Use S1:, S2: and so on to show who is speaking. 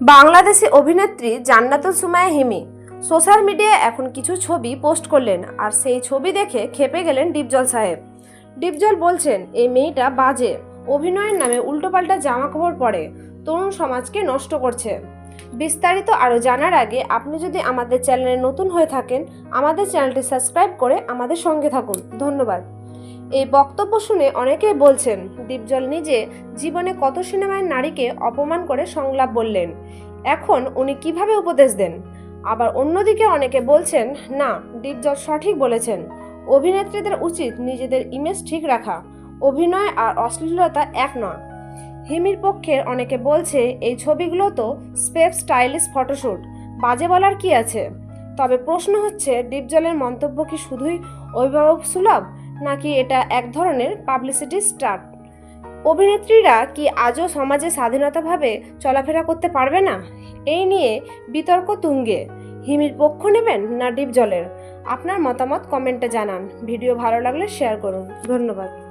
S1: বাংলাদেশি অভিনেত্রী জান্নাতুল সুমায়া হিমি। সোশ্যাল মিডিয়ায় এখন কিছু ছবি পোস্ট করলেন আর সেই ছবি দেখে খেপে গেলেন ডিপজল সাহেব। ডিপজল বলছেন, এই মেয়েটা বাজে। অভিনয়ের নামে উল্টোপাল্টা জামা কাপড় পরে। তরুণ সমাজকে নষ্ট করছে। বিস্তারিত আরও জানার আগে আপনি যদি আমাদের চ্যানেলে নতুন হয়ে থাকেন, আমাদের চ্যানেলটি সাবস্ক্রাইব করে আমাদের সঙ্গে থাকুন। ধন্যবাদ। এই বক্তব্য শুনে অনেকেই বলছেন, দীপজল নিজে জীবনে কত সিনেমায় নারীকে অপমান করে সংলাপ বললেন। এখন উনি কীভাবে উপদেশ দেন? আবার অন্যদিকে অনেকে বলছেন, না, দীপজল সঠিক বলেছেন। অভিনেত্রীদের উচিত নিজেদের ইমেজ ঠিক রাখা। অভিনয় আর অশ্লীলতা এক নয়। হিমির পক্ষের অনেকে বলছে, এই ছবিগুলো তো স্পেপ স্টাইলিশ ফটোশ্যুট বাজে বলার কি আছে? তবে প্রশ্ন হচ্ছে ডিপজলের মন্তব্য কি শুধুই অভিভাবক সুলভ নাকি এটা এক ধরনের পাবলিসিটি স্টার্ট অভিনেত্রীরা কি আজও সমাজে স্বাধীনতাভাবে চলাফেরা করতে পারবে না? এই নিয়ে বিতর্ক তুঙ্গে। হিমির পক্ষ নেবেন না ডিপ জলের? আপনার মতামত কমেন্টে জানান। ভিডিও ভালো লাগলে শেয়ার করুন। ধন্যবাদ।